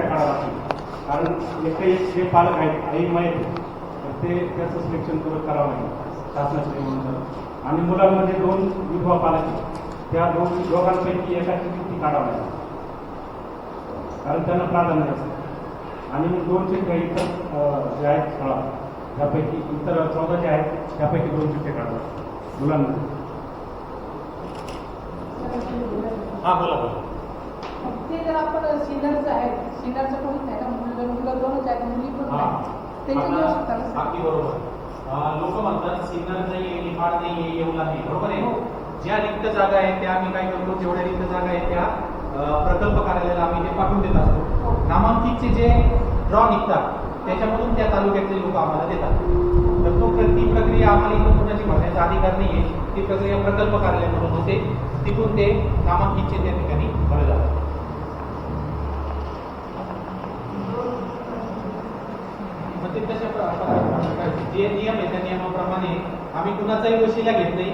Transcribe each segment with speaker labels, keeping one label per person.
Speaker 1: चिठ्ठ्या काढाव्या लागतील कारण एकटे एक जे पालक आहेत आई माहीत तर ते त्याचं सिलेक्शन करत करावं लागेल. शासनाच्या नियमानुसार आणि मुलांमध्ये दोन विधवा पालक आहेत. त्या दोन दोघांपैकी एकाची चिठ्ठी काढावं लागेल? कारण त्यांना प्राधान्य असतं. आणि मग दोन चिठ्ठ्या इतर जे आहेत शाळा त्यापैकी इतर चौदा जे आहेत त्यापैकी दोन चिठ्ठे काढतात मुलांमध्ये.
Speaker 2: हा बोला बोला.
Speaker 3: ते जर आपण सिनियरचं आहे सिनियरचं कोणीच नाही ना मुलं मुलं दोनच आहेत मुली पण
Speaker 2: हा.
Speaker 3: नाही त्यांचे
Speaker 2: आता
Speaker 3: दिवस होतात ना
Speaker 2: अगदी बरोबर लोक म्हणतात सिग्नल नाही निफाड नाही येऊला नाही बरोबर आहे. ज्या रिक्त जागा आहेत त्या आम्ही काय करतो? जेवढ्या रिक्त जागा आहेत त्या अं, प्रकल्प कार्यालयाला आम्ही ते पाठवून देत असतो. नामांकितचे जे ड्रॉ निघतात त्याच्यामधून त्या तालुक्यातले लोक आम्हाला देतात. तर तो प्र- ती प्रक्रिया आम्हाला इथं कोणाची भरण्याचा अधिकार नाहीये. ती प्रक्रिया प्रकल्प कार्यालयामधून होते. तिथून ते नामांकितचे त्या ठिकाणी भरले जातात. ते तशा जे नियम आहे त्या नियमाप्रमाणे आम्ही कुणाचाही वशिला घेत नाही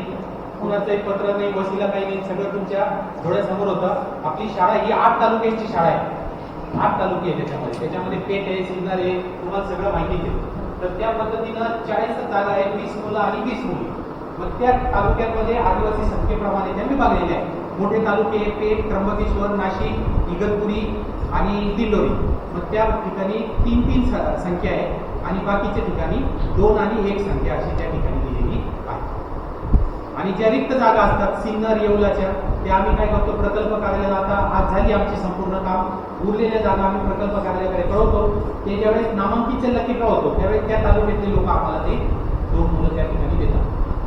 Speaker 2: कुणाचंही पत्र नाही वशिला काही नाही सगळं तुमच्या डोळ्यासमोर होतं. आपली शाळा ही आठ तालुक्यांची शाळा आहे. आठ तालुके आहे त्याच्यामध्ये. त्याच्यामध्ये पेठ आहे सिन्नर आहे तुम्हाला सगळं माहिती आहे. तर त्या पद्धतीनं चाळीस जागा आहे वीस मुलं आणि वीस मुली. मग त्या तालुक्यांमध्ये आदिवासी संख्येप्रमाणे त्या मागलेले आहे. मोठे तालुके पेठ त्र्यंबकेश्वर नाशिक इगतपुरी आणि दिल्लोरी. मग त्या ठिकाणी तीन तीन संख्या आहे आणि बाकीच्या ठिकाणी दोन आणि एक संख्या अशी त्या ठिकाणी दिलेली आहे. आणि ज्या रिक्त जागा असतात सिन्नर येवलाच्या त्या आम्ही काय करतो? प्रकल्प कार्यालयाला आता आज झाली आमची संपूर्ण काम. उरलेल्या जागा आम्ही प्रकल्प कार्यालयाकडे कळवतो. ते ज्यावेळेस नामांकितचे लकी ड्रॉ होतो त्यावेळेस त्या तालुक्यातले लोक आम्हाला ते दोन मुलं त्या ठिकाणी देतात.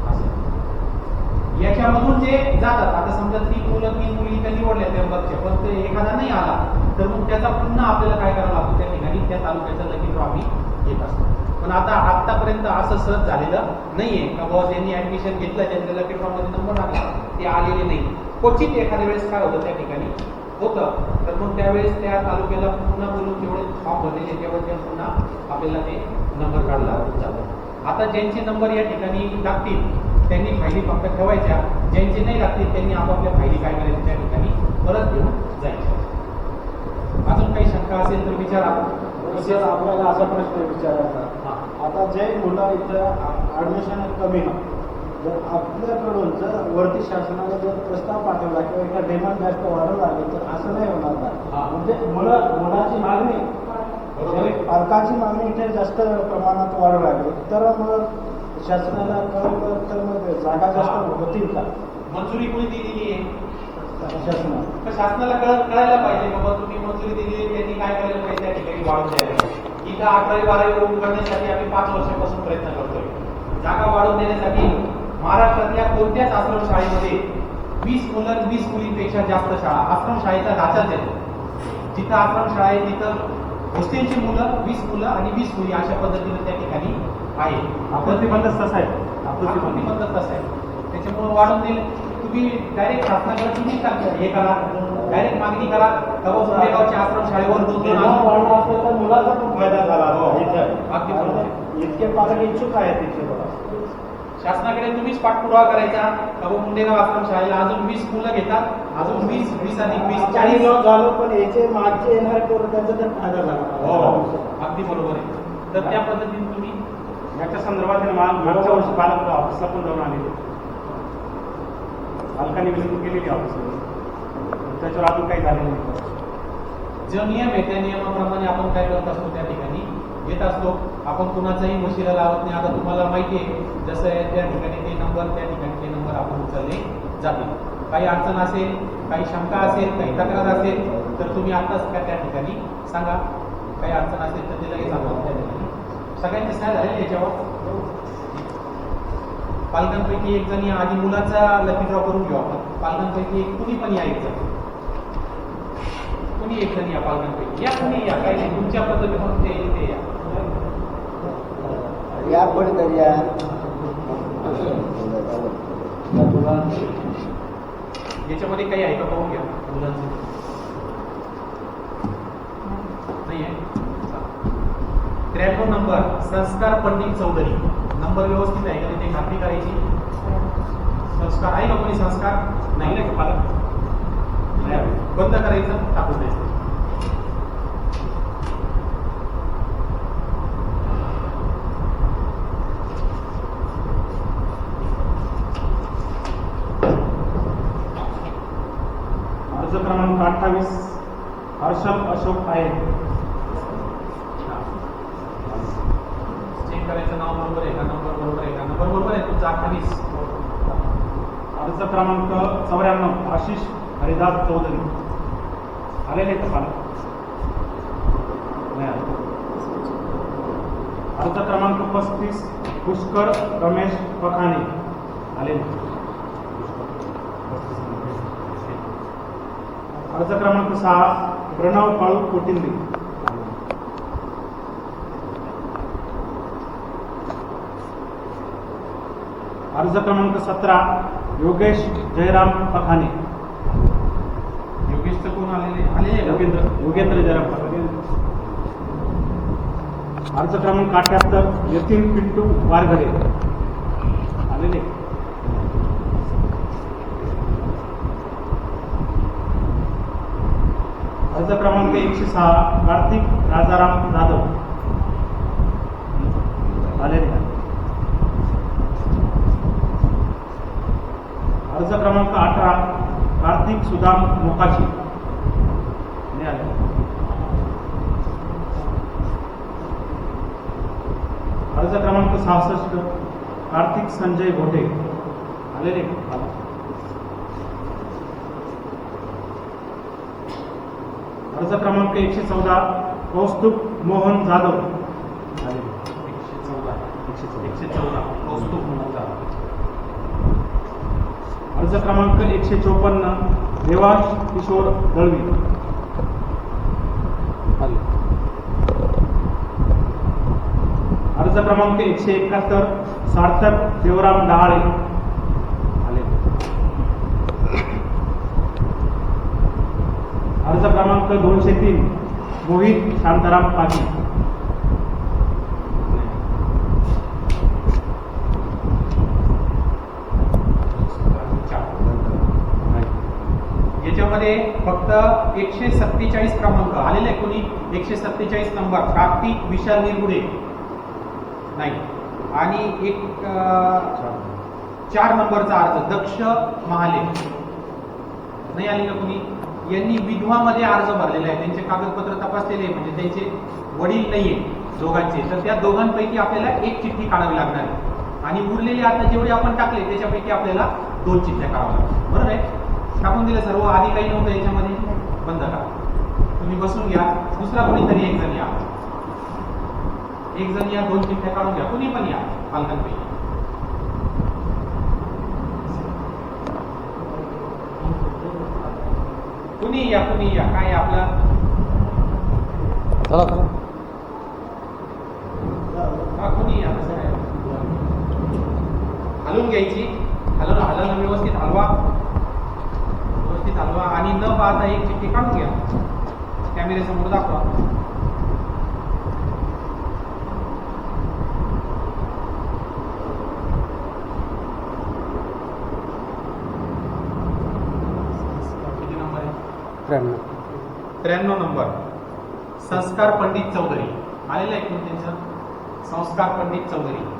Speaker 2: असं. याच्यामधून जे जातात आता समजा तीन मुलं तीन मुली इथं निवडल्या त्र्यंबकच्या पण ते एखादा नाही आला तर मग त्याचा पुन्हा आपल्याला काय करावं लागतं? त्या ठिकाणी त्या तालुक्याचा लकी ड्रॉ आम्ही येत असतो. पण आता आतापर्यंत असं सहज झालेलं नाहीये. का बॉस यांनी ऍडमिशन घेतलं त्यांच्या लकी ड्रॉ मध्ये नंबर आला ते आलेले नाही. क्वचित एखाद्या वेळेस काय होतं त्या ठिकाणी? होतं. तर मग त्यावेळेस त्या तालुक्याला पुन्हा बोलून तेवढे फॉर्म भरलेले तेव्हा ते पुन्हा आपल्याला ते नंबर काढला जातो. आता ज्यांचे नंबर या ठिकाणी लागतील त्यांनी फायली फक्त ठेवायच्या. ज्यांचे नाही लागतील त्यांनी आपापल्या फायली काय करायच्या त्या ठिकाणी परत घेऊन जायच्या. अजून काही शंका असेल तर विचारा.
Speaker 4: सर आपल्याला असा प्रश्न विचारायचा
Speaker 2: हा.
Speaker 4: आता जे मुलं इथं ऍडमिशन कमी जर आपल्याकडून जर वरती शासनाला जर प्रस्ताव पाठवला किंवा एका डिमांड जास्त वाढवू लागली तर असं नाही होणार. ना म्हणजे मुलं मुलाची मागणी
Speaker 2: आहे.
Speaker 4: पालकाची मागणी इथे जास्त प्रमाणात वाढू लागली तर मग शासनाला कळवलं तर मग जागा जास्त. होतील का
Speaker 2: मंजुरी कोणी दिलेली आहे
Speaker 4: शासनाला
Speaker 2: शासनाला कळ कळायला पाहिजे बाबा तुम्ही मंजुरी दिली त्यांनी काय करायला पाहिजे त्या ठिकाणी वाढून द्यायला पाहिजे. इथं अकरावी बारावी उघडण्यासाठी आम्ही पाच वर्षापासून प्रयत्न करतोय. जागा वाढवून देण्यासाठी महाराष्ट्रातल्या कोणत्याच आश्रम शाळेमध्ये वीस मुलं वीस मुलींपेक्षा जास्त शाळा आश्रम शाळेचा ढाचाच येतो जिथं आश्रम शाळा आहे तिथं हॉस्टेलची मुलं वीस मुलं आणि वीस मुली अशा पद्धतीनं त्या ठिकाणी आहे
Speaker 1: प्रतिबंधच तसा आहे
Speaker 2: प्रतिबंध
Speaker 1: प्रतिबंध
Speaker 2: तसं आहे त्याच्यामुळे वाढून दिले. तुम्ही डायरेक्ट शासनाकडे तुम्ही. हे करा डायरेक्ट मागणी करा. मुंडेगावच्या आश्रम शाळेवर दोन दोन
Speaker 4: वाढला असतं तर मुलाचा पण फायदा झाला.
Speaker 2: हो. अगदी बरोबर.
Speaker 4: इतके पालक इच्छुक आहेत तिथे
Speaker 2: शासनाकडे तुम्हीच पाठपुरावा करायचा. तेव्हा मुंडेगाव आश्रम शाळेला अजून वीस मुलं घेतात. अजून वीस वीस आणि वीस
Speaker 4: चाळीस. झालो पण याचे मागचे येणारे पोरं त्यांचा तर फायदा
Speaker 2: हो.
Speaker 4: झाला
Speaker 2: अगदी बरोबर आहे. तर त्या पद्धतीने तुम्ही
Speaker 1: याच्या संदर्भात आहे मागच्या वर्षी पालक ऑफिसला पण जाऊन आलेले पालकांनी विनंती केलेली ऑफिसर त्याच्यावर अजून काही झालेलं नाही.
Speaker 2: जो नियम आहे त्या नियमाप्रमाणे आपण काय करत असतो त्या ठिकाणी? येत असतो. आपण कुणाचाही वशिला लावत नाही. आता तुम्हाला माहिती आहे जसं त्या ठिकाणी ते नंबर त्या ठिकाणी ते नंबर आपण उचलले जातील काही अडचण असेल काही शंका असेल काही तक्रार असेल तर तुम्ही आताच काय त्या ठिकाणी सांगा. काही अडचण असेल तर ते लगेच आपण त्या ठिकाणी. सगळ्यांची सहाय झालेली याच्यावर. पालकांपैकी एक जण या आधी मुलाचा लकी ड्रॉ करून घेऊ आपण. पालकांपैकी एक कुणी पण या एक जण कुणी एक जण या पालकांपैकी? या कुणी या? काही नाही तुमच्या पद्धतीने ते ते या.
Speaker 4: या पण करूया.
Speaker 2: याच्यामध्ये काही आहे का? पाहून घ्या. मुलांचं. नाही आहे? त्र्याण्णव नंबर संस्कार पंडित चौधरी. नंबर व्यवस्थित आहे का आपली खात्री करायची. संस्कार आहे का कोणी संस्कार नाही ना कपाला बंद करायचं टाकून द्यायचं.
Speaker 1: अर्ज क्रमांक अठ्ठावीस हर्षल अशोक आहे.
Speaker 2: करायचं नाव बरोबर एका का? नंबर बरोबर आहे नंबर बरोबर आहे तुमचा अठ्ठावीस.
Speaker 1: अर्ज क्रमांक चौऱ्याण्णव आशिष हरिदास चौधरी. आलेले का आले. अर्ज क्रमांक पस्तीस पुष्कर रमेश पखाणे आलेले अर्ज क्रमांक सहा प्रणव काळू कोटिंबे. अर्ज क्रमांक सतरा योगेश जयराम पखाणे
Speaker 2: योगेशचं कोण आलेले? का?
Speaker 1: योगेंद्र योगेंद्र जयराम पखाणे अर्ज क्रमांक अठ्याहत्तर यतीन पिंटू वारघरे. आलेले? अर्ज क्रमांक एकशे सहा कार्तिक राजाराम जाधव. आलेले? अर्ज क्रमांक अठरा कार्तिक सुदाम मोकाशी. अर्ज क्रमांक सहासष्ट कार्तिक संजय घोटे आलेले? अर्ज क्रमांक एकशे चौदा कौस्तुभ मोहन जाधव आलेले.
Speaker 2: एकशे चौदा
Speaker 1: एकशे चौदा.
Speaker 2: कौस्तुभ
Speaker 1: अर्ज क्रमांक एकशे चोपन्न देवांश किशोर दळवी. अर्ज क्रमांक एकशे एकाहत्तर सार्थक देवराम डहाळे. अर्ज क्रमांक दोनशे तीन मोहित शांताराम पाटील
Speaker 2: याच्यामध्ये फक्त एकशे सत्तेचाळीस क्रमांक. आलेले आहे कोणी? एकशे सत्तेचाळीस नंबर. कार्तिक विशाल निरगुडे. नाही. आणि एक चार नंबरचा अर्ज. दक्ष महाले. नाही आले ना कोणी? यांनी विधवामध्ये अर्ज भरलेला आहे. त्यांचे कागदपत्र तपासलेले आहे. म्हणजे त्यांचे वडील नाहीये दोघांचे. तर त्या दोघांपैकी आपल्याला एक चिठ्ठी काढावी लागणार आहे. आणि उरलेले आता जेवढे आपण टाकले त्याच्यापैकी आपल्याला दोन चिठ्ठ्या काढाव्या लागतात बरोबर आहे? टाकून दिलं सर्व आधी काही नव्हतं याच्यामध्ये. बंद करा. तुम्ही बसून घ्या. दुसरा कोणीतरी एक जण या. एक जण या दोन चिठ्ठ्या काढून घ्या. कुणी पण या पालकांपैकी. कुणी या कुणी या? काय आपला?
Speaker 5: चला चला.
Speaker 2: हा कुणी या? काय हलवून घ्यायची. हलवून हलवणं व्यवस्थित हलवा. हलवा आणि न पाहता एक चिठ्ठी काढून घ्या कॅमेऱ्यासमोर दाखवा. नंबर आहे?
Speaker 5: त्र्याण्णव.
Speaker 2: त्र्याण्णव नंबर. संस्कार पंडित चौधरी. आलेलं आहे कोण त्यांचं? संस्कार पंडित चौधरी.